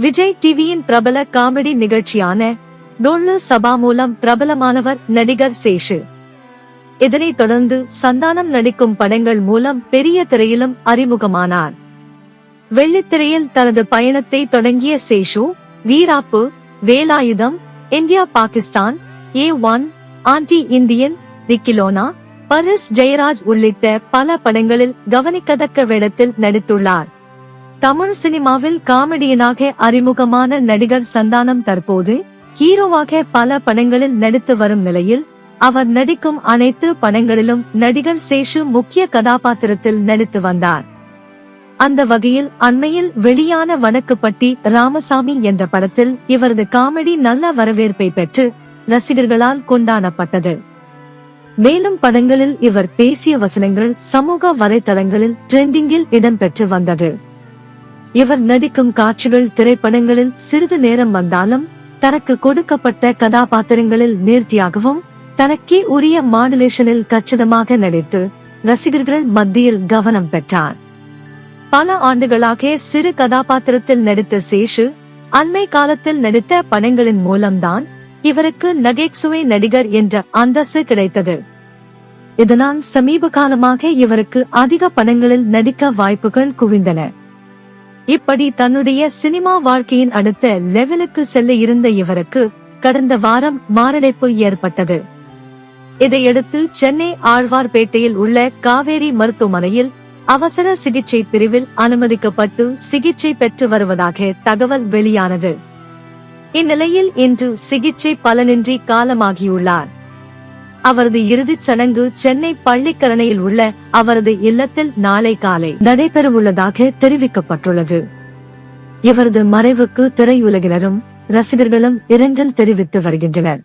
விஜய் டிவியின் பிரபல காமெடி நிகழ்ச்சியான டொல்லு சபா மூலம் பிரபலமானவர் நடிகர் சேஷு. இதனைத் தொடர்ந்து சந்தானம் நடிக்கும் படங்கள் மூலம் பெரிய திரையிலும் அறிமுகமானார். வெள்ளித்திரையில் தனது பயணத்தை தொடங்கிய Seshu Veerappu Velayudham India Pakistan A one anti Indian Dikkiloona Parris Jeyaraj உள்ளிட்ட பல படங்களில் கவனிக்கத்தக்க வேடத்தில் நடித்துள்ளார். தமிழ் சினிமாவில் காமெடியனாக அறிமுகமான நடிகர் சந்தானம் தற்போது ஹீரோவாக பல படங்களில் நடித்து வரும் நிலையில் அவர் நடிக்கும் அனைத்து படங்களிலும் நடிகர் சேஷு முக்கிய கதாபாத்திரத்தில் நடித்து வந்தார். அந்த வகையில் அண்மையில் வெளியான வணக்குப்பட்டி ராமசாமி என்ற படத்தில் இவரது காமெடி நல்ல வரவேற்பை பெற்று ரசிகர்களால் கொண்டாடப்பட்டது. மேலும் படங்களில் இவர் பேசிய வசனங்கள் சமூக வலைதளங்களில் ட்ரெண்டிங்கில் இடம்பெற்று வந்தது. இவர் நடிக்கும் காட்சிகள் திரைப்படங்களில் சிறிது நேரம் வந்தாலும் தனக்கு கொடுக்கப்பட்ட கதாபாத்திரங்களில் நேர்த்தியாகவும் தனக்கே உரிய மாடுலேஷனில் கச்சிதமாக நடித்து ரசிகர்கள் மத்தியில் கவனம் பெற்றார். பல ஆண்டுகளாக சிறு கதாபாத்திரத்தில் நடித்த சேஷு அண்மை காலத்தில் நடித்த படங்களின் மூலம்தான் இவருக்கு நகைச்சுவை நடிகர் என்ற அந்தஸ்து கிடைத்தது. இதனால் சமீப காலமாக இவருக்கு அதிக படங்களில் நடிக்க வாய்ப்புகள் குவிந்தன. இப்படி தன்னுடைய சினிமா வாழ்க்கையின் அடுத்த லெவலுக்கு செல்ல இருந்த இவருக்கு கடந்த வாரம் மாரடைப்பு ஏற்பட்டது. இதையடுத்து சென்னை ஆழ்வார்பேட்டையில் உள்ள காவேரி மருத்துவமனையில் அவசர சிகிச்சை பிரிவில் அனுமதிக்கப்பட்டு சிகிச்சை பெற்று வருவதாக தகவல் வெளியானது. இந்நிலையில் இன்று சிகிச்சை பலனின்றி காலமாகியுள்ளார். அவரது இறுதிச் சடங்கு சென்னை பள்ளிக்கரணையில் உள்ள அவரது இல்லத்தில் நாளை காலை நடைபெறவுள்ளதாக தெரிவிக்கப்பட்டுள்ளது. இவரது மறைவுக்கு திரையுலகினரும் ரசிகர்களும் இரங்கல் தெரிவித்து வருகின்றனர்.